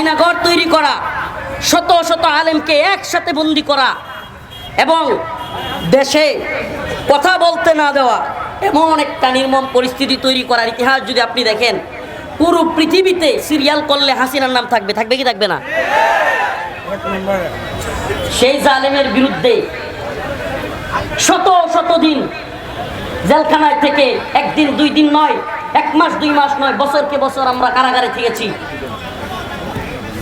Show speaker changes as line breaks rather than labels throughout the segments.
আইনাগর তৈরি করা, শত শত আলেমকে একসাথে বন্দি করা এবং দেশে কথা বলতে না দেওয়া, এমন একটা নির্মম পরিস্থিতি তৈরি করার ইতিহাস যদি আপনি দেখেন, পুরো পৃথিবীতে সিরিয়াল করলে হাসিনার নাম থাকবে থাকবে কি থাকবে না? সেই জালেমের বিরুদ্ধে শত শত দিন জেলখানায় থেকে একদিন, দুই দিন নয়, এক মাস, দুই মাস নয়, বছরকে বছর আমরা কারাগারে থেকেছি।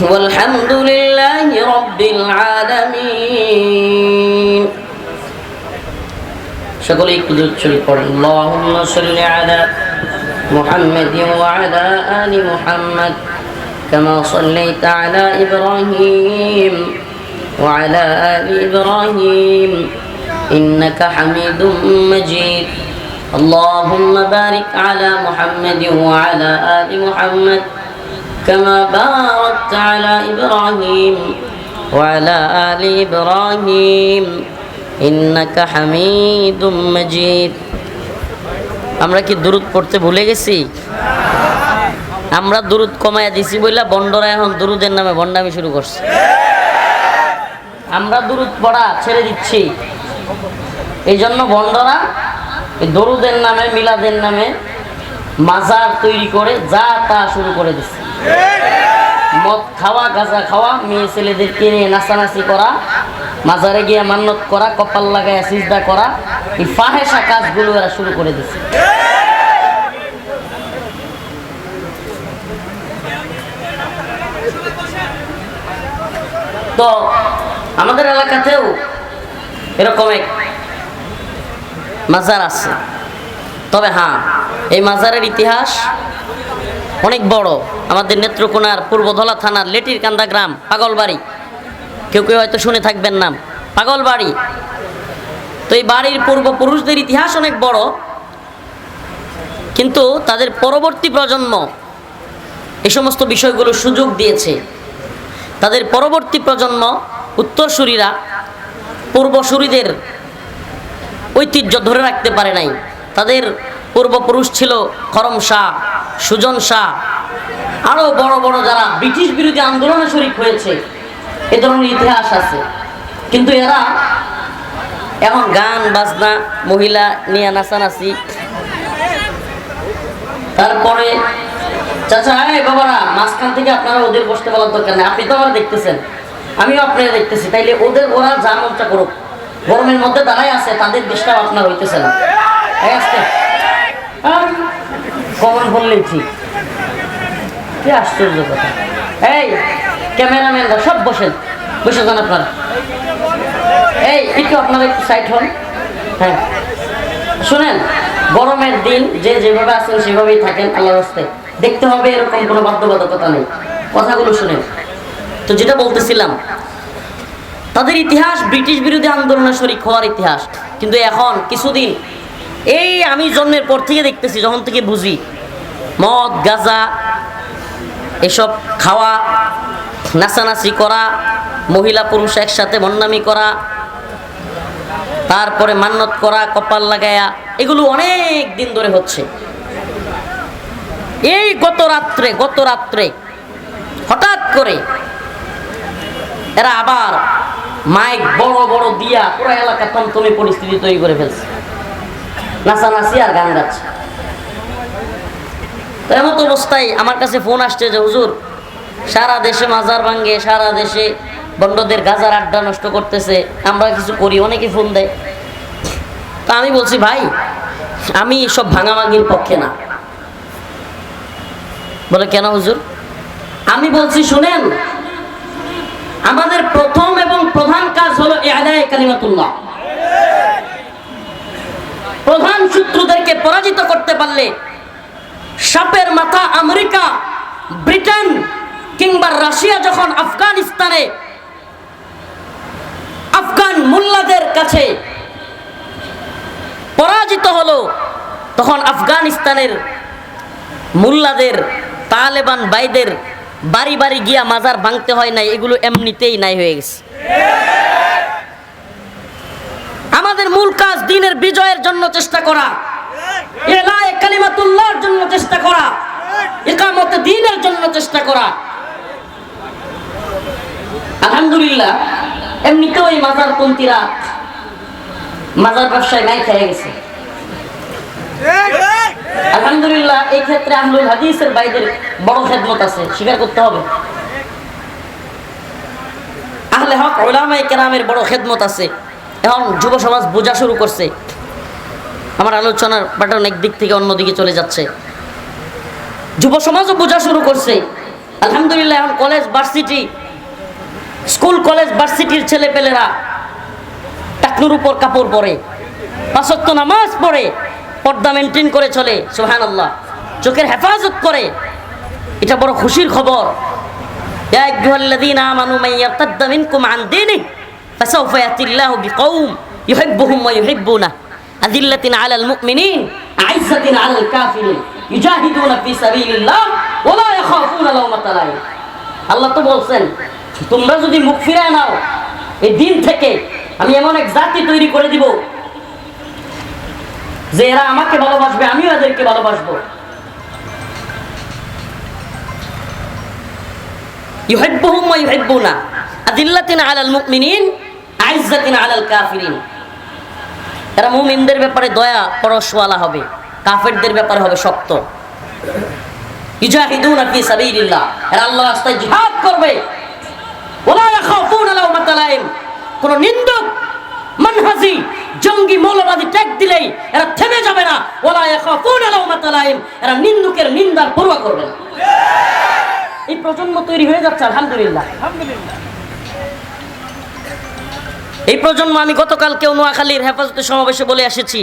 والحمد لله رب العالمين সকলে একটু দূর শরীফ পড়েন আল্লাহুম্মা সাল্লি আলা محمد وعلى آل محمد كما صليت على إبراهيم وعلى آل إبراهيم إنك حميد مجيد اللهم بارك على محمد وعلى آل محمد كما باركت على إبراهيم وعلى آل إبراهيم ইন্নাকা হামিদুম মাজিদ আমরা কি দুরুদ পড়তে ভুলে গেছি আমরা দুরুদ কমায়া দিছি বইলা বন্ডরা এখন দুরুদের নামে বন্ডামি শুরু করছে আমরা দুরুদ পড়া ছেড়ে দিচ্ছি এই জন্য বন্ডরা এই দরুদের নামে মিলাদের নামে মাজার তৈরি করে যা তা শুরু করে দিচ্ছে মদ খাওয়া, গাঁজা খাওয়া, মেয়ে ছেলেদেরকে নিয়ে নাচানাচি করা, মাজারে গিয়ে মান্নত করা, কপাল লাগায় সিজদা করা, এই ফাহেসা কাজগুলো এরা শুরু করে দিচ্ছে তো আমাদের এলাকাতেও এরকম এক মাজার আছে। তবে হ্যাঁ এই মাজারের ইতিহাস অনেক বড়। আমাদের নেত্রকোনার পূর্বধলা থানার লেটির কান্দা গ্রাম, পাগলবাড়ি। কেউ কেউ হয়তো শুনে থাকবেন নাম। পাগলবাড়ি। তো এই বাড়ির পূর্বপুরুষদের ইতিহাস অনেক বড়, কিন্তু তাদের পরবর্তী প্রজন্ম এই সমস্ত বিষয়গুলো সুযোগ দিয়েছে। তাদের পরবর্তী প্রজন্ম, উত্তরসূরিরা পূর্বসূরিদের ঐতিহ্য ধরে রাখতে পারে নাই। তাদের পূর্বপুরুষ ছিল করম শাহ, সুজন শাহ। আরও বড় বড় যারা ব্রিটিশ বিরোধী আন্দোলনে শরিক হয়েছে, এ ধরনের ইতিহাস আছে। কিন্তু এরা এখন গান, বাজনা, মহিলা নিয়ে নাচানাচি। তারপরে, চাচা এই বাবারা, মাঝখান থেকে আপনারা ওদের বসতে বলার দরকার নেই। আপনি তো আমার দেখতেছেন। আমিও আপনারা দেখতেছি। তাইলে ওদের, ওরা যা মনটা করুক। গরমের মধ্যে দাঁড়াই আছে, তাদের ডিস্টার্ব আপনার হইতেছে না। কমন বললেই ঠিক। কি আশ্চর্য কথা। এই ক্যামেরাম্যানরা সব বসেন। বসে যান আপনারা। এই, একটু আপনারা সাইড হন। হ্যাঁ। শুনেন, গরমের দিন যে যেভাবে আছেন সেভাবেই থাকেন আল্লাহ রাস্তায়। দেখতে হবে এরকম কোনো বাধ্যবাধকতা নেই। কথাগুলো শুনেন। তো যেটা বলতেছিলাম, তাদের ইতিহাস ব্রিটিশ বিরোধী আন্দোলনের শরিক হওয়ার ইতিহাস। কিন্তু এখন কিছুদিন এই আমি জন্মের পর থেকে দেখতেছি, যখন থেকে বুঝি মদ, গাঁজা, এসব খাওয়া, নাচানাচি করা, মহিলা পুরুষ একসাথে মন্নামি করা, তারপরে মান্নত করা, কপাল লাগায়া, এগুলো অনেক দিন ধরে হচ্ছে। এই গত রাত্রে গত রাত্রে হঠাৎ করে এরা আবার মাইক বড় বড় দিয়া পুরো এলাকা তমতমে পরিস্থিতি তৈরি করে ফেলছে। নাচানাচি আর গান গাচ্ছে। তো এমন অবস্থায় আমার কাছে ফোন আসছে যে, হুজুর, সারা দেশে মাজার ভাঙ্গে সারা দেশে বন্ডদের গাজার আড্ডা নষ্ট করতেছে, আমরা কিছু করি। অনেকে ফোন দেয়। তা আমি বলছি, ভাই, আমি সব ভাঙাভাঙির পক্ষে না। বলে, কেন হুজুর? আমি বলছি, শুনেন, আমাদের প্রথম এবং প্রধান কাজ হলো এহাদায় কালিমাতুল্লাহ। প্রধান শত্রুদেরকে পরাজিত করতে পারলে সাপের মাথা আমেরিকা, ব্রিটেন কিংবা রাশিয়া যখন আফগানিস্তানে আফগান মোল্লাদের কাছে পরাজিত হলো, তখন আফগানিস্তানের মোল্লাদের, তালেবান বাইদের বাড়ি বাড়ি গিয়া মাজার ভাঙতে হয় নাই, এগুলো এমনিতেই নাই হয়ে গেছে। আমাদের মূল কাজ দিনের বিজয়ের জন্য চেষ্টা করা। কালিমাতুল্লাহর জন্য চেষ্টা করা। একামতে দিনের জন্য চেষ্টা করা। আলহামদুলিল্লাহ, এমনিতেও এই মাজার পন্থীরা মাজার ব্যবসায় নাই খেয়ে গেছে। আলহামদুলিল্লাহ, এই ক্ষেত্রে আহলুল হাদিসের বাইদের বড় খেদমত আছে, স্বীকার করতে হবে। আহলে হক ওলামায়ে কেরামের বড় খেদমত আছে। এখন যুব সমাজ বোঝা শুরু করছে। আমার আলোচনার প্যাটার্ন একদিক থেকে অন্যদিকে চলে যাচ্ছে। যুব সমাজও বোঝা শুরু করছে। আলহামদুলিল্লাহ, এখন কলেজ ভার্সিটি স্কুল কলেজ ভার্সিটির ছেলেপেলেরা টাকলুর উপর কাপড় পরে পাঁচত্ব নামাজ পড়ে, পর্দা মেনটেন করে চলে সোহান আল্লাহ চোখের হেফাজত করে। এটা বড় খুশির খবর। এক গৃহল্লাদিন আমানু মাইয়া তাদ্দামিন কুমান فسوف يأتي الله بقوم يحبهم ويحبونه أذلة على المؤمنين أعزة على الكافرين يجاهدون في سبيل الله ولا يخافون لومة لائم আল্লাহ তো বলছেন তোমরা যদি মুখ ফিরায় নাও এই দিন থেকে আমি এমন এক জাতি তৈরি করে দিব যে এরা আমাকে ভালোবাসবে আমিও এদেরকে ভালোবাসবো ইউহিব্বুহুম ওয়া ইউহিব্বুনা আদিল্লাতিন আলাল মুমিনিন ব্যাপারে দয়া, পরশওয়ালা হবে। কাফেরদের ব্যাপারে হবে শক্ত। কোন জঙ্গি, মৌলবাদী দিলেই থেমে যাবে না। ওলা এরা নিন্দুকের করবে এই প্রজন্ম তৈরি হয়ে যাচ্ছে আলহামদুলিল্লাহ। এই প্রজন্ম, আমি গতকালকে নোয়াখালীর হেফাজতে সমাবেশে বলে এসেছি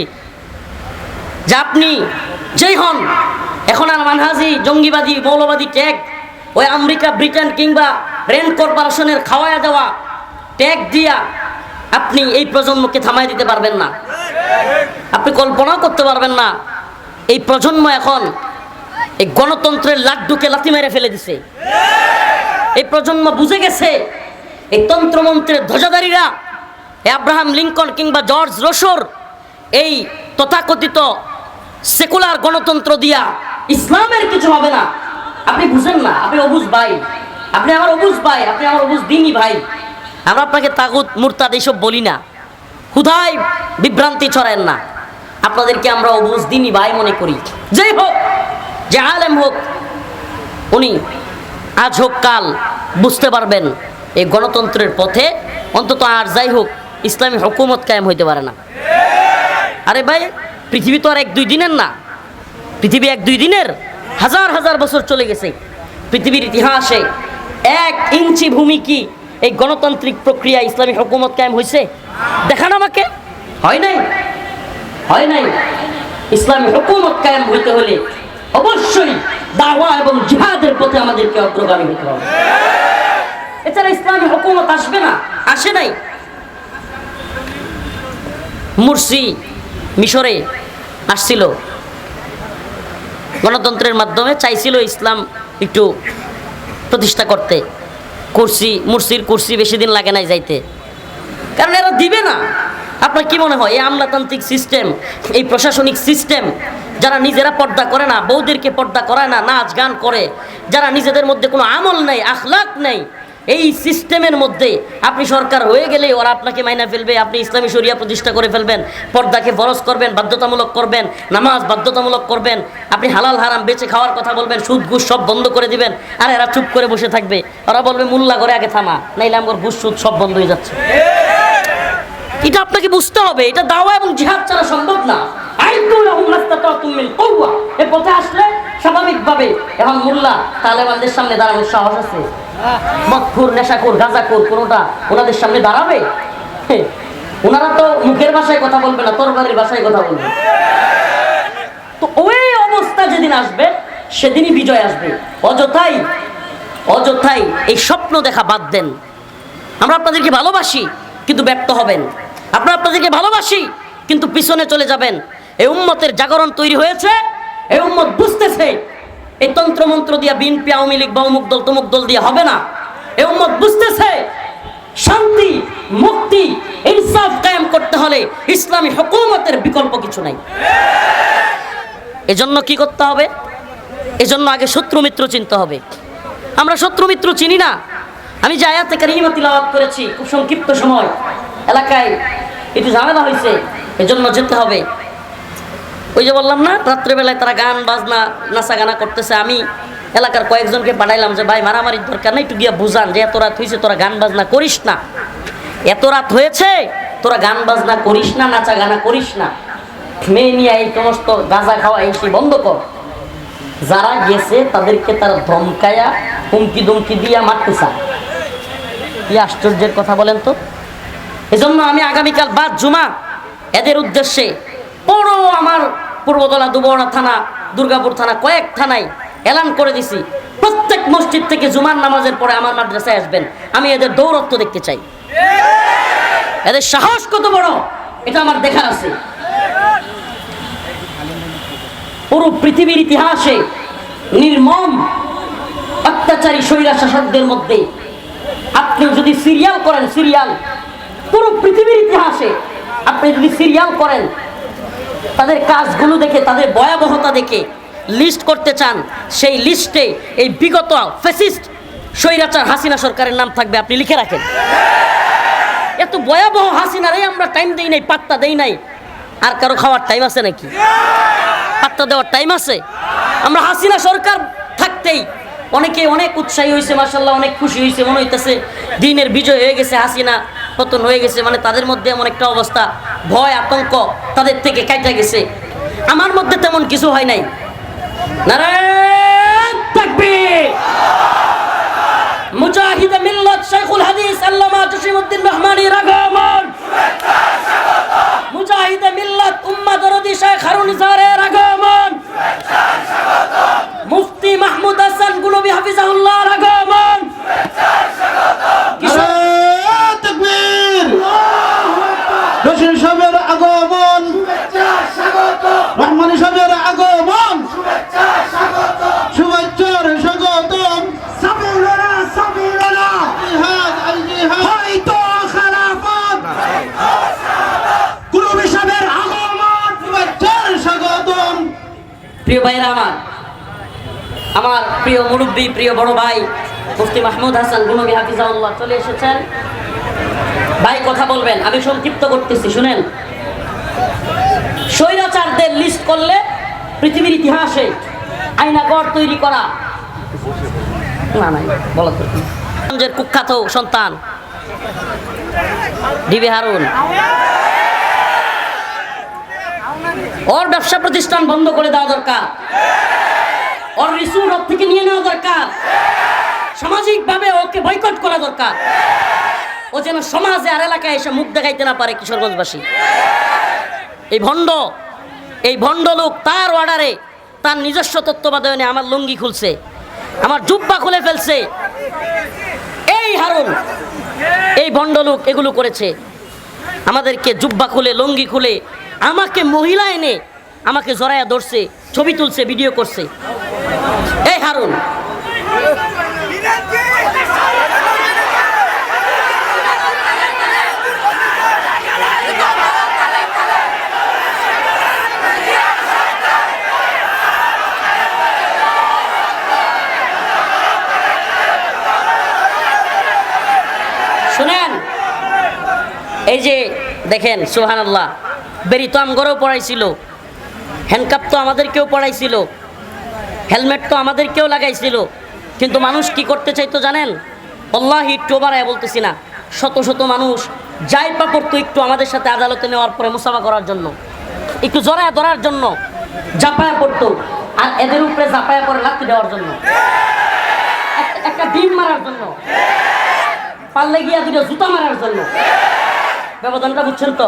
যে আপনি যেই হন, এখন আর মানহাজি জঙ্গিবাদী, মৌলবাদী ট্যাগ, ওই আমেরিকা, ব্রিটেন কিংবা রেন্ট কর্পোরেশনের খাওয়ায়া দেওয়া ট্যাগ দিয়া আপনি এই প্রজন্মকে থামাই দিতে পারবেন না। আপনি কল্পনাও করতে পারবেন না, এই প্রজন্ম এখন এই গণতন্ত্রের লাড্ডুকে লাথি মেরে ফেলে দিছে। এই প্রজন্ম বুঝে গেছে, এই তন্ত্রমন্ত্রের ধ্বজাধারীরা এই আব্রাহাম লিঙ্কন কিংবা জর্জ রোশোর এই তথাকথিত সেকুলার গণতন্ত্র দিয়া ইসলামের কিছু হবে না। আপনি বুঝেন না, আপনি অবুজ ভাই। আপনি আমার অবুজ ভাই, আপনি আমার অবুজ দিনই ভাই। আমরা আপনাকে তাগুত, মুরতাদ এইসব বলি না। হুদাই বিভ্রান্তি ছড়ায়েন না। আপনাদেরকে আমরা অবুজ দিনই ভাই মনে করি। যেই হোক, যে আলেম হোক, উনি আজ হোক কাল বুঝতে পারবেন এই গণতন্ত্রের পথে। অন্তত আর যাই হোক ইসলামী হুকুমত কায়েম হইতে পারে না। আরে ভাই, পৃথিবী তো আর এক দুই দিনের না। পৃথিবী এক দুই দিনের, হাজার হাজার বছর চলে গেছে। পৃথিবীর ইতিহাসে এক ইঞ্চি ভূমি কি এই গণতান্ত্রিক প্রক্রিয়া ইসলামী হুকুমত কায়েম হয়েছে দেখান আমাকে। হয় নাই? হয় নাই? ইসলামী হুকুমত কায়েম হইতে হলে অবশ্যই দাওয়া এবং জিহাদের পথে আমাদেরকে অগ্রগামী হতে হবে। এছাড়া ইসলামী হুকুমত আসবে না। আসে নাই? মুরসি মিশরে আসছিল। গণতন্ত্রের মাধ্যমে চাইছিল ইসলাম একটু প্রতিষ্ঠা করতে। কুরসি, মুরসির কুরসি বেশি দিন লাগে নাই যাইতে। কারণ এরা দিবে না। আপনার কি মনে হয়? এই আমলাতান্ত্রিক সিস্টেম এই প্রশাসনিক সিস্টেম যারা নিজেরা পর্দা করে না বৌদেরকে পর্দা করায় না, নাচ গান করে, যারা নিজেদের মধ্যে কোনো আমল নেই, আখলাক নেই এই সিস্টেমের মধ্যে আপনি সরকার হয়ে গেলে ওরা আপনাকে মাইনা ফেলবে, আপনি ইসলামী শরিয়া প্রতিষ্ঠা করে ফেলবেন, পর্দাকে ফরজ করবেন, বাধ্যতামূলক করবেন, নামাজ বাধ্যতামূলক করবেন, আপনি হালাল হারাম বেঁচে খাওয়ার কথা বলবেন, সুদ ঘুষ সব বন্ধ করে দিবেন, আর এরা চুপ করে বসে থাকবে, ওরা বলবে মুল্লা করে আগে থামা, নাইলে আমার ঘুষ, সুদ সব বন্ধ হয়ে যাচ্ছে। এটা আপনাকে বুঝতে হবে, এটা দাওয়া এবং জিহাদ ছাড়া সম্ভব না। এ পথে আসলে স্বাভাবিকভাবে এখন মোল্লা তালেবানদের সামনে দাঁড়ানোর সাহস আছে। মদখুর নেশাখুর, গাঁজাখুর, কোনোটা ওনাদের সামনে দাঁড়াবে? ওনারা তো মুখের ভাষায় কথা বলবে না ভাষায় কথা বলবে। তো ওই অবস্থা যেদিন আসবে, সেদিনই বিজয় আসবে। অযথাই অযথাই এই স্বপ্ন দেখা বাদ দেন। আমরা আপনাদেরকে ভালোবাসি, কিন্তু ব্যর্থ হবেন। আমরা আপনাদেরকে ভালোবাসি, কিন্তু পিছনে চলে যাবেন। এই উম্মতের জাগরণ তৈরি হয়েছে এই উম্মত বুঝতেছে এই তন্ত্র মন্ত্র দিয়া বিনপি আওয়ামী লীগ বা দল তমুক দল দিয়ে হবে না। এই উম্মত বুঝতেছে, শান্তি, মুক্তি, ইনসাফ কায়েম করতে হলে ইসলামী হুকুমতের বিকল্প কিছু নাই। এজন্য কি করতে হবে? এজন্য আগে শত্রু মিত্র চিনতে হবে। আমরা শত্রু মিত্র চিনি না। আমি যে আয়াতে কারিমা তিলাওয়াত করেছি, খুব সংক্ষিপ্ত সময়, এলাকায় একটু ঝামেলা হয়েছে এজন্য যেতে হবে। ওই যে বললাম না, রাত্রেবেলায় তারা গান, বাজনা নাচা গানা করতেছে। আমি এলাকার কয়েকজনকে পাঠাইলাম যে, ভাই, মারামারির দরকার নেই, একটু গিয়া বুঝান যে, এত রাত হয়েছে তোরা গান, বাজনা করিস না। এত রাত হয়েছে, তোরা গান, বাজনা করিস না নাচা গানা করিস না। মেয়ে নিয়ে এই সমস্ত গাঁজা খাওয়া এই সেই বন্ধ কর। যারা গেছে, তাদেরকে তারা ধমকায়া, হুমকি দুমকি দিয়া মারতে চায় কি আশ্চর্যের কথা বলেন তো? এজন্য আমি আগামীকাল বাদ জুমা। এদের উদ্দেশ্যে বড় আমার পূর্বতলা দুবর্ণা থানা, দুর্গাপুর থানা, কয়েক থানায় এলান করে দিছি। প্রত্যেক মসজিদ থেকে জুমার নামাজের পরে আমার মাদ্রাসায় আসবেন। আমি এদের দৌরত্ব দেখতে চাই। এদের সাহস কত বড়? এটা আমার দেখার আছে। পুরো পৃথিবীর ইতিহাসে নির্মম অত্যাচারী স্বৈরা শাসকদের মধ্যে আপনি যদি সিরিয়াল করেন সিরিয়াল পুরো পৃথিবীর ইতিহাসে আপনি যদি সিরিয়াল করেন তাদের কাজগুলো দেখে, তাদের ভয়াবহতা দেখে লিস্ট করতে চান, সেই লিস্টে এই বিগত ফেসিস্ট স্বৈরাচার হাসিনা সরকারের নাম থাকবে, আপনি লিখে রাখেন। এত ভয়াবহ হাসিনারে আমরা টাইম দেই নাই, পাত্তা দেই নাই। আর কারও খাওয়ার টাইম আছে নাকি? পাত্তা দেওয়ার টাইম আছে? আমরা হাসিনা সরকার থাকতেই অনেকে অনেক উৎসাহী হয়েছে মাসাল্লাহ অনেক খুশি হয়েছে মনে হইতেছে, দিনের বিজয় হয়ে গেছে হাসিনা। পতন হয়ে গেছে মানে তাদের মধ্যে এমন একটা অবস্থা, ভয়, আতঙ্ক তাদের থেকে কাটা গেছে। আমার মধ্যে তেমন কিছু হয় নাই। রাগমন! শেখ মুফতি মাহমুদ হাসান গুলবি হাফিজাহুল্লাহ আগমন কিশোর
তাকবীর রশিদ সাহেবের আগমন। রহমানি সাহেবের আগমন। শুভেচ্ছার স্বাগতম। সাবিলনা সাবিলনা জিহাদ আল জিহাদ। হয়তো খেলাফত। কুলুবি সাহেবের আগমন। শুভেচ্ছার স্বাগতম।
প্রিয় ভাইরা আমার আমার প্রিয় মুরব্বী প্রিয় বড় ভাই মুফতি মাহমুদ হাসান গুনবি হাফিজাউল্লাহ চলে এসেছেন। ভাই, কথা বলবেন। আমি সংক্ষিপ্ত করতেছি, শুনেন। স্বৈরাচারদের লিস্ট করলে পৃথিবীর ইতিহাসে আইনাগর তৈরি করা। না না বলা কুখ্যাত সন্তান, ডিবি হারুন। ওর ব্যবসা প্রতিষ্ঠান বন্ধ করে দেওয়া দরকার। ওর রিসুর থেকে নিয়ে নেওয়া দরকার। সামাজিকভাবে ওকে বয়কট করা দরকার। ও যেন সমাজে আর এলাকায় এসে মুখ দেখাইতে না পারে কিশোরগঞ্জবাসী। এই ভণ্ড এই ভণ্ড লোক তার অর্ডারে তার নিজস্ব তত্ত্বাবধানে আমার লুঙ্গি খুলছে, আমার জুব্বা খুলে ফেলছে। এই হারুন, এই ভণ্ড লোক এগুলো করেছে। আমাদেরকে জুব্বা খুলে, লুঙ্গি খুলে, আমাকে মহিলা এনে আমাকে জড়াইয়া ধরছে, ছবি তুলছে ভিডিও করছে। এই হারুন শুনেন এই যে দেখেন সুহান আল্লাহ বেরি তো আমগরেও পড়াইছিল হ্যান্ডকাপ তো আমাদেরকেও পড়াইছিল হেলমেট তো আমাদেরকেও লাগাইছিল, কিন্তু মানুষ কি করতে চাইতো জানেন? অল্লাহি একটু বাড়ায় বলতেছি না, শত শত মানুষ যাই পা পড়তো একটু আমাদের সাথে আদালতে নেওয়ার পরে মুসাফা করার জন্য, একটু জড়ায় ধরার জন্য, জাপায়া পড়তো, আর এদের উপরে জাপায়া পরে লাত্তি দেওয়ার জন্য একটা- ডিম মারার জন্য পারলে গিয়া দুটো জুতা মারার জন্য। ব্যবধানটা বুঝছেন তো?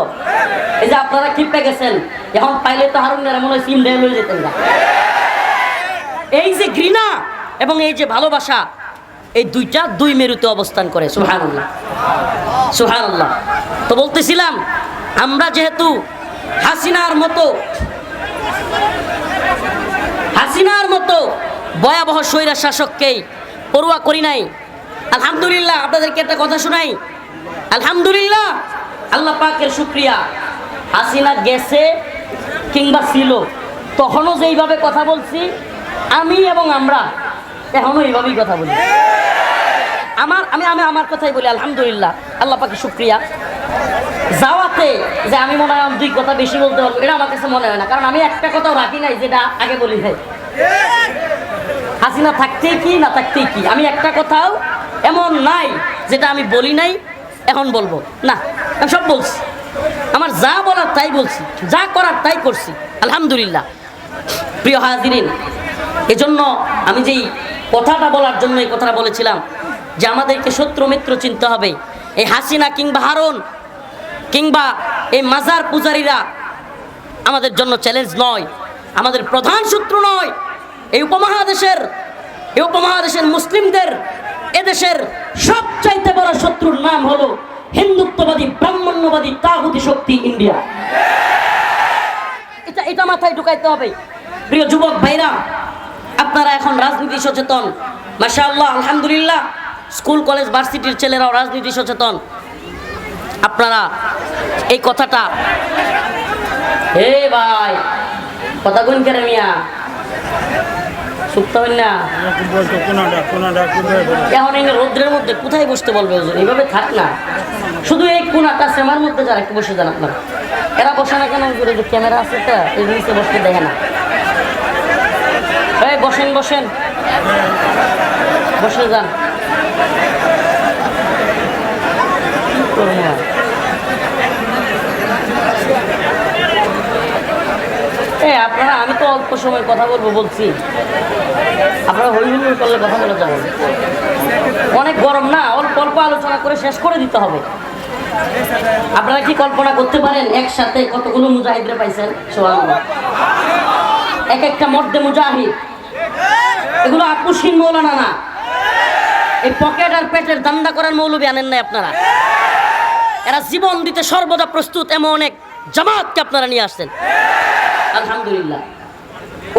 এই যে আপনারা ক্ষিপ্তে গেছেন, এখন পাইলে তো হারুন মনে হয় সিম দেয় লয়ে যেতেন না এই যে ঘৃণা এবং এই যে ভালোবাসা, এই দুইটা দুই মেরুতে অবস্থান করে সুহান আল্লাহ সুহান আল্লাহ তো বলতেছিলাম, আমরা যেহেতু হাসিনার মতো হাসিনার মতো ভয়াবহ স্বৈরা শাসককেই পড়ুয়া করি নাই, আলহামদুলিল্লাহ, আপনাদেরকে একটা কথা শোনাই, আলহামদুলিল্লাহ আল্লাহ পাকের শুক্রিয়া। হাসিনা গেছে কিংবা ছিল, তখনও যেইভাবে কথা বলছি, আমি এবং আমরা এখনও এইভাবেই কথা বলি। আমার, আমি আমি আমার কথাই বলি, আলহামদুলিল্লাহ, আল্লাহ পাকে শুক্রিয়া। যাওয়াতে যে আমি মনে হয় দুই কথা বেশি বলতে পারব, এটা আমার কাছে মনে হয় না, কারণ আমি একটা কথাও রাখি নাই যেটা আগে বলি ভাই হাসিনা থাকতেই কি, না থাকতেই কি? আমি একটা কথাও এমন নাই যেটা আমি বলি নাই এখন বলব, না, আমি সব বলছি। আমার যা বলার তাই বলছি, যা করার তাই করছি, আলহামদুলিল্লাহ। প্রিয় হাজিরিন, এজন্য আমি যেই কথাটা বলার জন্য এই কথাটা বলেছিলাম, যে আমাদেরকে শত্রু মিত্র চিনতে হবে, এই হাসিনা কিংবা হারুন, কিংবা এই মাজার পূজারীরা আমাদের জন্য চ্যালেঞ্জ নয়, আমাদের প্রধান শত্রু নয়, এই উপমহাদেশের এই উপমহাদেশের মুসলিমদের এদেশের সবচাইতে বড় শত্রুর নাম হলো হিন্দুত্ববাদী, ব্রাহ্মণ্যবাদী তাহুদি শক্তি ইন্ডিয়া। এটা এটা মাথায় ঢুকাইতে হবে। প্রিয় যুবক ভাইরা, আপনারা এখন রাজনীতি সচেতন। মাশাআল্লাহ, আলহামদুলিল্লাহ। স্কুল, কলেজ, ভার্সিটির ছেলেরাও রাজনীতি সচেতন। আপনারা এই কথাটা হে ভাই, কথা কোন কেন মিয়া? সুপ্ত না? এখন এই রৌদ্রের মধ্যে কোথায় বসতে বলবে এইভাবে থাক না। শুধু এই কোনাটা সেমার মধ্যে যারা একটু বসে যান আপনারা। এরা বসে না কেন এই যে ক্যামেরা আছে তো এই নিচে বসতে দেখে না। এই বসেন বসেন। বসে যান। কি করব আর? আপনারা, আমি তো অল্প সময় কথা বলব, বলছি। আপনারা হই হুল্লোড় করলে কথা অনেক গরম না, অল্প অল্প আলোচনা করে শেষ করে দিতে হবে। আপনারা কি কল্পনা করতে পারেন, একসাথে কতগুলো মুজাহিদরে পাইছেন? এক একটা মর্দে মুজাহিদ। এগুলো আপুসিন মৌলানা না। এই পকেট আর পেটের দান্দা করার মৌলবি আনেন নাই আপনারা। এরা জীবন দিতে সর্বদা প্রস্তুত এমন এক জামাতকে আপনারা নিয়ে আসছেন। আলহামদুলিল্লাহ।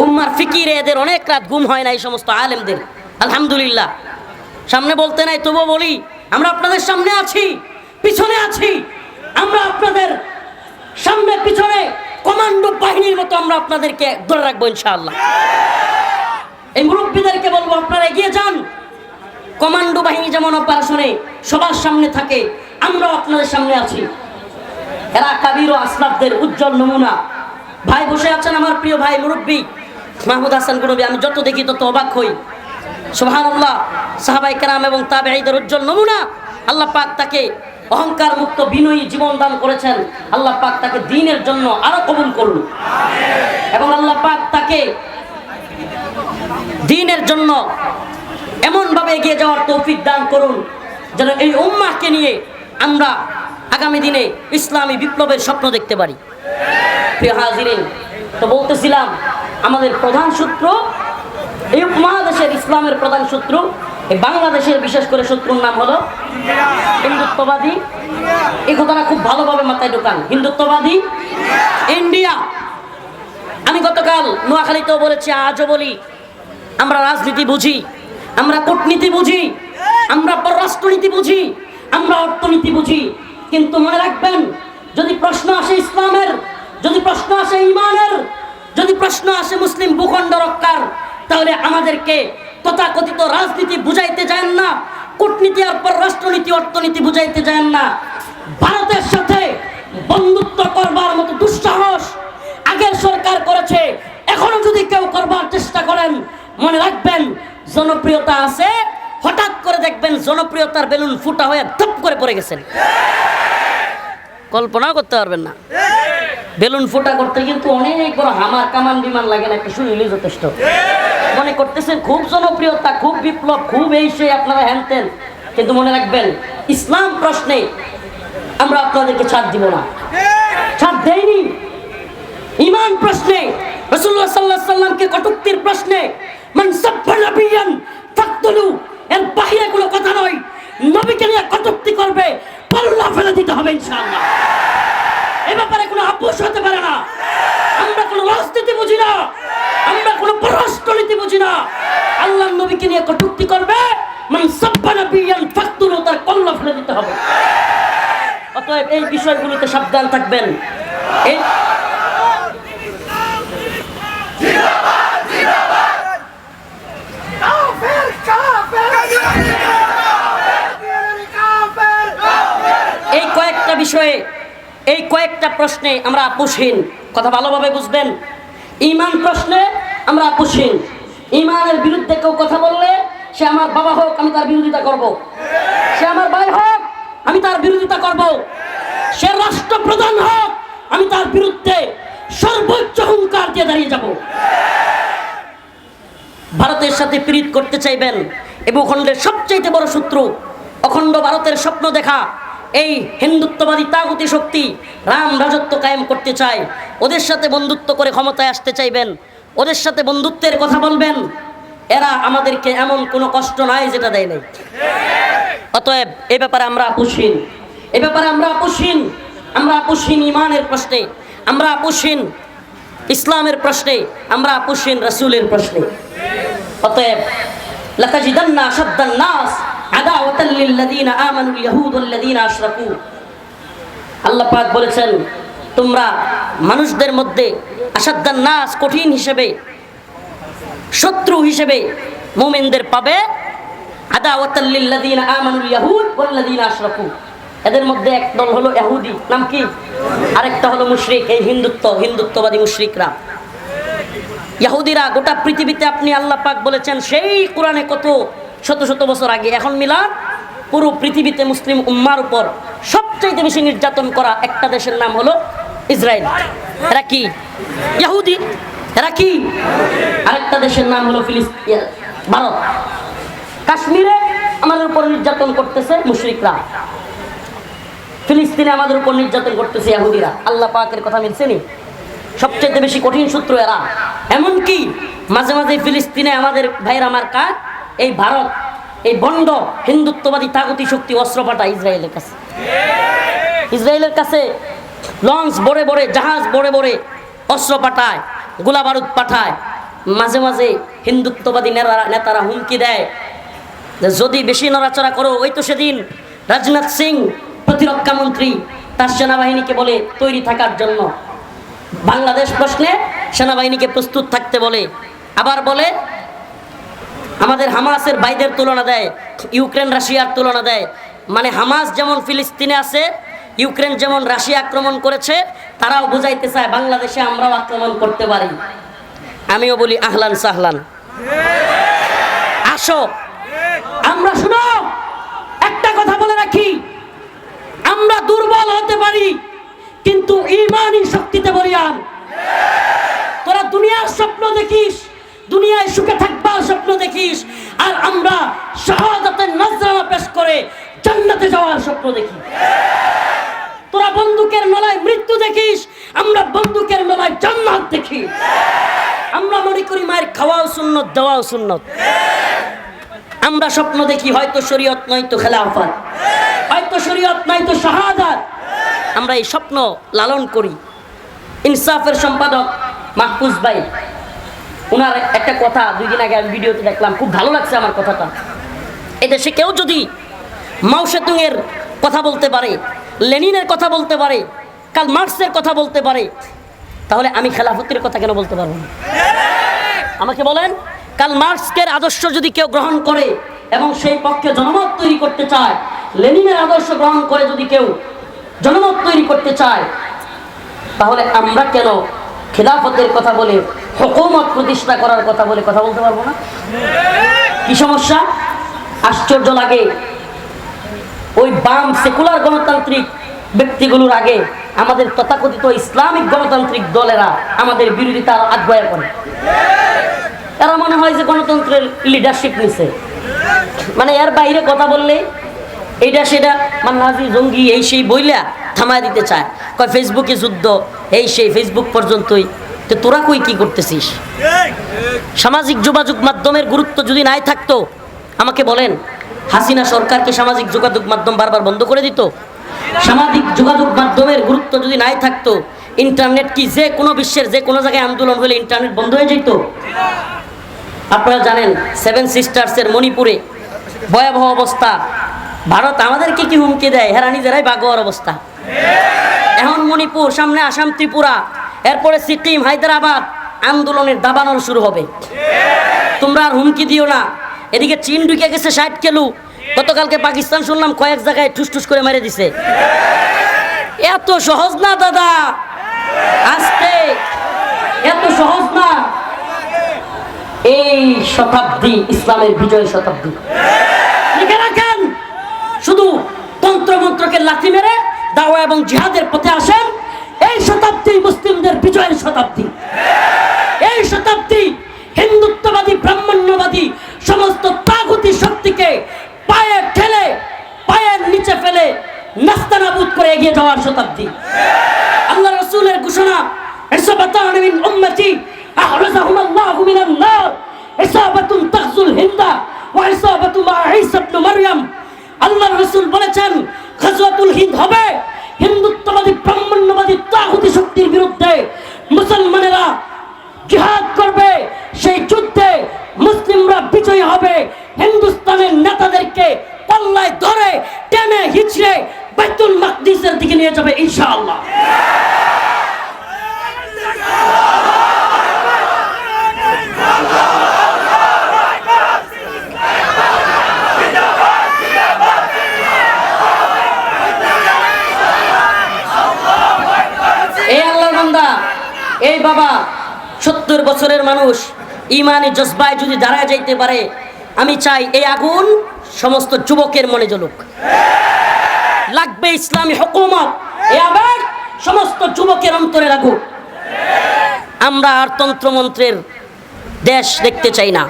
উম্মার ফিকিরে এদের অনেক রাত ঘুম হয় না এই সমস্ত আলেমদের। আলহামদুলিল্লাহ। সামনে বলতে নাই, তবুও বলি, আমরা আপনাদের সামনে আছি, পিছনে আছি। আমরা আপনাদের সামনে, পিছনে কমান্ডো বাহিনীর মতো আমরা আপনাদেরকে ধরে রাখব ইনশাআল্লাহ। এই মুরব্বীদেরকে বলব, আপনারা এগিয়ে যান। কমান্ডো বাহিনী যেমন অপারেশনে সবার সামনে থাকে, আমরাও আপনাদের সামনে আছি। এরা কাবির ও আসলাফদের উজ্জ্বল নমুনা। ভাই বসে আছেন আমার প্রিয় ভাই মুরব্বী মাহমুদ হাসান গুনবী, আমি যত দেখি তত অবাক হই। সোহান আল্লাহ সাহাবাই কেরাম এবং তাবেঈদের উজ্জ্বল নমুনা। আল্লাহ পাক তাকে অহংকার মুক্ত বিনয়ী জীবন দান করেছেন। আল্লাহ পাক তাকে দিনের জন্য আরও কবুল করুন। এবং আল্লাহ পাক তাকে দিনের জন্য এমনভাবে এগিয়ে যাওয়ার তৌফিক দান করুন, যেন এই উম্মাহকে নিয়ে আমরা আগামী দিনে ইসলামী বিপ্লবের স্বপ্ন দেখতে পারি। প্রিয় হাজিরিন, তো বলতেছিলাম, আমাদের প্রধান সূত্র এই উপমহাদেশের ইসলামের প্রধান সূত্র এই বাংলাদেশের বিশেষ করে শত্রুর নাম হলো হিন্দুত্ববাদী। এই কথাটা খুব ভালোভাবে মাথায় ঢোকান, হিন্দুত্ববাদী ইন্ডিয়া। আমি গতকাল নোয়াখালীতেও বলেছি, আজও বলি, আমরা রাজনীতি বুঝি, আমরা কূটনীতি বুঝি, আমরা পররাষ্ট্রনীতি বুঝি, আমরা অর্থনীতি বুঝি। কিন্তু মনে রাখবেন, যদি প্রশ্ন আসে ইসলামের যদি প্রশ্ন আসে ইমানের, যদি প্রশ্ন আসে মুসলিম ভূখণ্ড রক্ষার, তাহলে আমাদেরকে তথাকথিত রাজনীতি বুঝাইতে যান না, কূটনীতি আর পররাষ্ট্রনীতি অর্থনীতি বুঝাইতে যান না। ভারতের সাথে বন্ধুত্ব করবার মতো দুঃসাহস আগের সরকার করেছে, এখনও যদি কেউ করবার চেষ্টা করেন, মনে রাখবেন জনপ্রিয়তা আছে, হঠাৎ করে দেখবেন জনপ্রিয়তার বেলুন ফুটা হয়ে ধপ করে পড়ে গেছেন। কল্পনাও করতে পারবেন না। বেলুন ফোটা করতে কিন্তু অনেক বড় হামার কামান বিমান লাগে না, একটা শুনিলেই যথেষ্ট। মনে করতেছেন খুব জনপ্রিয়তা, খুব বিপ্লব, খুব এই সে আপনারা হ্যানতেন। কিন্তু মনে রাখবেন, ইসলাম প্রশ্নে আমরা আপনাদেরকে ছাড় দিব না। ছাড় দেয়নি ইমান প্রশ্নে রসুল্লাহ সাল্লাহ সাল্লামকে কটুক্তির প্রশ্নে, মান সাব্বা নাবিয়ান ফাকতুলু এর বাহিরে কোনো কথা নয়। নবীকে নিয়ে কটুক্তি করবে পাল্লা ফেলে দিতে হবে ইনশাআল্লাহ। এ ব্যাপারে কোনো আপোষ হতে পারে না। আমরা কোনো রাজনীতি বুঝি না। আমরা কোনো পররাষ্ট্রনীতি বুঝি না। আল্লাহ নবীকে নিয়ে কটুক্তি করবে। মান সাব্বানা বিয়ান ফাকতুলু তার কল্লা ফেলে দিতে হবে। অতএব এই বিষয়গুলোতে সাবধান থাকবেন। এই এই কয়েকটা প্রশ্নে আমরা আপোষহীন কথা ভালোভাবে বুঝবেন? ইমান প্রশ্নে আমরা আপোষহীন ইমানের বিরুদ্ধে কেউ কথা বললে সে আমার বাবা হোক, আমি তার বিরোধিতা করব। সে আমার ভাই হোক, আমি তার বিরোধিতা করব। সে রাষ্ট্রপ্রধান হোক, আমি তার বিরুদ্ধে সর্বোচ্চ হুঙ্কার দিয়ে দাঁড়িয়ে যাব। ভারতের সাথে পীড়িত করতে চাইবেন এ ভূখণ্ডের সবচাইতে বড় শত্রু, অখণ্ড ভারতের স্বপ্ন দেখা। এই হিন্দুত্ববাদী তাগুতি শক্তি রাম রাজত্ব কায়েম করতে চায়, ওদের সাথে বন্ধুত্ব করে ক্ষমতায় আসতে চাইবেন, ওদের সাথে বন্ধুত্বের কথা বলবেন, এরা আমাদেরকে এমন কোনো কষ্ট নাই যেটা দেয় নাই। অতএব এ ব্যাপারে আমরা আপুসীন এ ব্যাপারে আমরা আপুসীন আমরা আপুসীন ইমানের প্রশ্নে, আমরা আপুসীন ইসলামের প্রশ্নে, আমরা আপুসীন রসুলের প্রশ্নে। অতএব লাতাজিদান্না আশাদ্দান নাস বলেছেন, তোমরা মানুষদের মধ্যে নাস কঠিন হিসেবে, শত্রু হিসেবে মুমিনদের পাবে। এদের মধ্যে এক দল হলো ইহুদি নাম কি? আরেকটা হলো মুশরিক। এই হিন্দুত্ব, হিন্দুত্ববাদী মুশরিকরা। ইহুদিরা গোটা পৃথিবীতে আপনি আল্লাহ পাক বলেছেন, সেই কোরআনে কত শত শত বছর আগে এখন মিলাদ, পুরো পৃথিবীতে মুসলিম উম্মার উপর সবচাইতে বেশি নির্যাতন করা একটা দেশের নাম হলো ইসরায়েল। এরা কি? ইহুদি এরা কি? আরেকটা দেশের নাম হলো ফিলিস্তিন ভারত। কাশ্মীরে আমাদের উপর নির্যাতন করতেছে মুশরিকরা। ফিলিস্তিনে আমাদের উপর নির্যাতন করতেছে ইহুদিরা আল্লাহ পাকের কথা মিলছে নি? সবচেয়ে বেশি কঠিন সূত্র এরা। এমনকি মাঝে মাঝে ফিলিস্তিনে আমাদের ভাইয়ের আমার কাজ এই ভারত, এই বন্ড হিন্দুত্ববাদী তাগতি শক্তি অস্ত্র পাঠায় ইসরায়েলের কাছে। ইসরায়েলের কাছে লঞ্চ বড়ে বড়ে, জাহাজ বড়ে বড়ে অস্ত্র পাঠায়, গোলা বারুদ পাঠায়। মাঝে মাঝে হিন্দুত্ববাদী নেতারা নেতারা হুমকি দেয় যদি বেশি নড়াচড়া করো, ওই তো সেদিন রাজনাথ সিং প্রতিরক্ষা মন্ত্রী, তার সেনাবাহিনীকে বলে তৈরি থাকার জন্য। বাংলাদেশ প্রশ্নে সেনাবাহিনীকে প্রস্তুত থাকতে বলে। আবার বলে আমাদের হামাসের ভাইদের তুলনা দেয়, ইউক্রেন, রাশিয়ার তুলনা দেয়। মানে হামাস যেমন ফিলিস্তিনে আছে, ইউক্রেন যেমন রাশিয়া আক্রমণ করেছে, তারাও বুঝাইতে চায়, বাংলাদেশে আমরাও আক্রমণ করতে পারি। আমিও বলি, আহলান সাহলান। আসো। আমরা শুনো, একটা কথা বলে রাখি, আমরা দুর্বল হতে পারি, কিন্তু ইমানই শক্তিতে বলিয়ান। তোরা দুনিয়ার স্বপ্ন দেখিস দুনিয়ায় সুখে থাকবার স্বপ্ন দেখিস, আর আমরা শাহাদাতের নজরানা পেশ করে জান্নাতে যাওয়ার স্বপ্ন দেখি। তোরা বন্দুকের মেলায় মৃত্যু দেখিস, আমরা বন্দুকের মেলায় জান্নাত দেখি। আমরা মনে করি মায়ের খাওয়াও সুন্নত, দেওয়াও সুন্নত। আমরা স্বপ্ন দেখি, হয়তো শরীয়ত নয়তো খেলাফত। হয়তো শরীয়ত নয়তো শাহাদাত। আমরা এই স্বপ্ন লালন করি। ইনসাফের সম্পাদক মাহফুজ ভাই। ওনার একটা কথা দুই দিন আগে আমি ভিডিওতে দেখলাম, খুব ভালো লাগছে আমার কথাটা। এদেশে কেউ যদি মাও সেতুংয়ের কথা বলতে পারে, লেনিনের কথা বলতে পারে কাল মার্কসের কথা বলতে পারে, তাহলে আমি খেলাফতের কথা কেন বলতে পারব না? আমাকে বলেন কাল মার্কসকের আদর্শ যদি কেউ গ্রহণ করে এবং সেই পক্ষে জনমত তৈরি করতে চায়, লেনিনের আদর্শ গ্রহণ করে যদি কেউ জনমত তৈরি করতে চায়, তাহলে আমরা কেন খেলাফতের কথা বলে, হকুমত প্রতিষ্ঠা করার কথা বলে কথা বলতে পারব না? কি সমস্যা? আশ্চর্য লাগে। ওই বাম সেকুলার গণতান্ত্রিক ব্যক্তিগুলোর আগে আমাদের তথাকথিত ইসলামিক গণতান্ত্রিক দলেরা আমাদের বিরোধিতা আগ্রহ করে এরা মনে হয় যে গণতন্ত্রের লিডারশিপ নিছে। মানে এর বাইরে কথা বললে এইটা সেটা মান্নাজি জঙ্গি এই সেই বইলা থামায় দিতে চায়। কয়, ফেসবুকে যুদ্ধ, এই সেই ফেসবুক পর্যন্তই। তো তোরা কই কি করতেছিস? সামাজিক যোগাযোগ মাধ্যমের গুরুত্ব যদি নাই থাকতো, আমাকে বলেন, হাসিনা সরকারকে সামাজিক যোগাযোগ মাধ্যম বারবার বন্ধ করে দিত? সামাজিক যোগাযোগ মাধ্যমের গুরুত্ব যদি নাই থাকতো, ইন্টারনেট কি যে কোনো বিশ্বের যে কোনো জায়গায় আন্দোলন হলে ইন্টারনেট বন্ধ হয়ে যেত আপনারা জানেন, সেভেন সিস্টার্সের মণিপুরে ভয়াবহ অবস্থা। ভারত আমাদেরকে কি হুমকি দেয়? হেরা নিজেরাই বাগোয়ার অবস্থা। এখন মণিপুর, সামনে আসাম, ত্রিপুরা, এরপরে সিকিম, হায়দ্রাবাদ আন্দোলনের দাবানল শুরু হবে। তোমরা আর হুমকি দিও না। এদিকে চীন ঢুকে গেছে ষাট কেলু। গতকালকে পাকিস্তান শুনলাম কয়েক জায়গায় ঠুস ঠুস করে মেরে দিছে। এত সহজ না, দাদা? আস্তে। এত সহজ না? এই শতাব্দী, ইসলামের বিজয় শতাব্দী। শুধু তন্ত্রমন্ত্রকে লাথি মেরে দাওয়া এবং জিহাদের পথে আসেন এই শতাব্দী মুসলিমদের বিজয়ের শতাব্দী। এই শতাব্দী হিন্দুত্ববাদী, ব্রাহ্মণ্যবাদী, সমস্ত তাগুতি শক্তিকে পায়ে ঠেলে, পায়ের নিচে ফেলে নাস্তানাবুদ করে এগিয়ে যাওয়ার শতাব্দী। আল্লাহ রসুলের ঘোষণা, ইসাবাতান মিন উম্মতি আহরাজাহুম আল্লাহু মিনান নার। ইসাবাতুন হিন্দা ওয়া ইসাবাতু মা ঈসা মারইয়াম। আল্লাহ রসুল বলেছেন, গাজওয়াতুল হিন্দ হবে। হিন্দুত্ববাদী, ব্রাহ্মণ্যবাদী তাগুতি শক্তির বিরুদ্ধে মুসলমানেরা জিহাদ করবে। সেই যুদ্ধে মুসলিমরা বিজয়ী হবে। হিন্দুস্তানের নেতাদেরকে পাল্লায় ধরে, টেনে হিচড়ে বাইতুল মাকদিসের দিকে নিয়ে যাবে ইনশাআল্লাহ এই আল্লাহর বান্দা এই বাবা, সত্তর বছরের মানুষ, ইমানে জজবায় যদি দাঁড়ায় যাইতে পারে, আমি চাই এই আগুন সমস্ত যুবকের মনে জ্বলুক। লাগবে ইসলামী হকুমত, এ আবার সমস্ত যুবকের অন্তরে লাগুক। আমরা আর তন্ত্রমন্ত্রের দেশ দেখতে চাই না।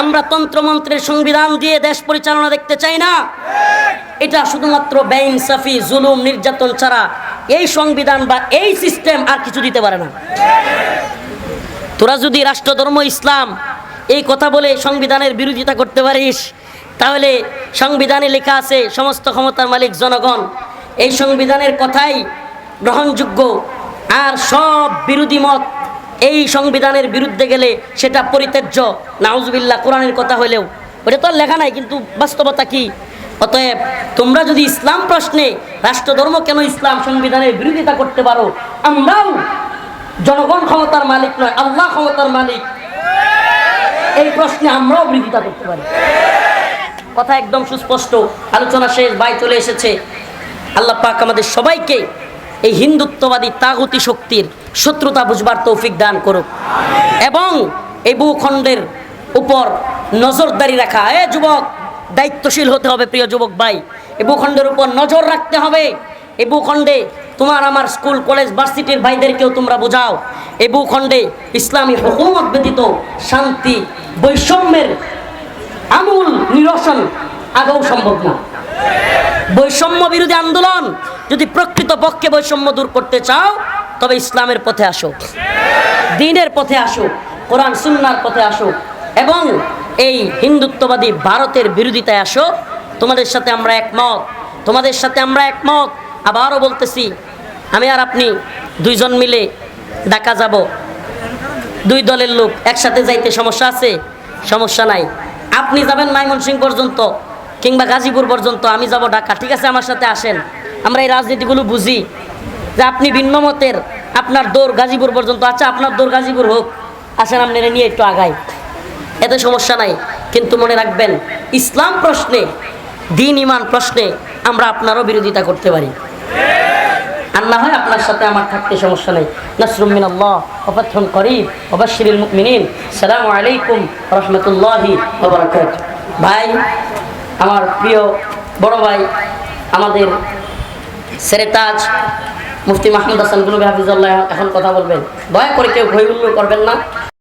আমরা তন্ত্রমন্ত্রের সংবিধান দিয়ে দেশ পরিচালনা দেখতে চাই না। এটা শুধুমাত্র বেইনসাফি জুলুম, নির্যাতন ছাড়া এই সংবিধান বা এই সিস্টেম আর কিছু দিতে পারে না। তোরা যদি রাষ্ট্রধর্ম, ইসলাম এই কথা বলে সংবিধানের বিরোধিতা করতে পারিস, তাহলে সংবিধানে লেখা আছে, সমস্ত ক্ষমতার মালিক জনগণ, এই সংবিধানের কথাই গ্রহণযোগ্য। আর সব বিরোধী মত এই সংবিধানের বিরুদ্ধে গেলে সেটা পরিত্যাজ্য। নাউজবিল্লা কোরআনের কথা হলেও ওটা তো লেখা নাই, কিন্তু বাস্তবতা কি? অতএব তোমরা যদি ইসলাম প্রশ্নে, রাষ্ট্রধর্ম কেন ইসলাম সংবিধানের বিরোধিতা করতে পারো? আমরাও জনগণ ক্ষমতার মালিক নয়, আল্লাহ ক্ষমতার মালিক। এই প্রশ্নে আমরাও বিরোধিতা করতে পারি। কথা একদম সুস্পষ্ট, আলোচনা শেষ বাই চলে এসেছে। আল্লাহ পাক আমাদের সবাইকে এই হিন্দুত্ববাদী তাগুতি শক্তির শত্রুতা বুঝবার তৌফিক দান করুক। এবং এই ভূখণ্ডের উপর নজরদারি রাখা। এ যুবক, দায়িত্বশীল হতে হবে প্রিয় যুবক ভাই। এই ভূখণ্ডের উপর নজর রাখতে হবে। এই ভূখণ্ডে তোমার, আমার স্কুল, কলেজ, ভার্সিটির ভাইদেরকেও তোমরা বোঝাও। এই ভূখণ্ডে ইসলামী হুকুমত ব্যতীত শান্তি, বৈষম্যের আমূল নিরসন আদৌ সম্ভব না। বৈষম্য বিরোধী আন্দোলন যদি প্রকৃত পক্ষে বৈষম্য দূর করতে চাও, তবে ইসলামের পথে আসো। দিনের পথে আসো, কোরআন, সুন্নার পথে আসো, এবং এই হিন্দুত্ববাদী ভারতের বিরোধিতায় আসো। তোমাদের সাথে আমরা একমত, তোমাদের সাথে আমরা একমত। আবারও বলতেছি, আমি আর আপনি দুইজন মিলে ঢাকা যাব। দুই দলের লোক একসাথে যাইতে সমস্যা আছে, সমস্যা নাই। আপনি যাবেন ময়মনসিংহ পর্যন্ত। কিংবা গাজীপুর পর্যন্ত আমি যাব ঢাকা। ঠিক আছে, আমার সাথে আসেন। আমরা এই রাজনীতিগুলো বুঝি। যে আপনি ভিন্ন মতের আপনার দৌড় গাজীপুর পর্যন্ত। আচ্ছা আপনার দৌড় গাজীপুর হোক। আসেন আপনারা নিয়ে একটু আগাই। এতে সমস্যা নাই। কিন্তু মনে রাখবেন, ইসলাম প্রশ্নে, দিন ইমান প্রশ্নে আমরা আপনারও বিরোধিতা করতে পারি। আর না হয় আপনার সাথে আমার থাকতে সমস্যা নেই। নাসরুম মিন আল্লাহ ওয়াফাতহুন করিব মুমিনিন। সালামু আলাইকুম রাহমাতুল্লাহি ভাই আমার প্রিয় বড় ভাই, আমাদের সেরেতাজ মুফতি মাহমুদ হাসান গুলবি হাফিজুল্লাহ এখন কথা বলবেন। দয়া করে কেউ ভয় করবেন না।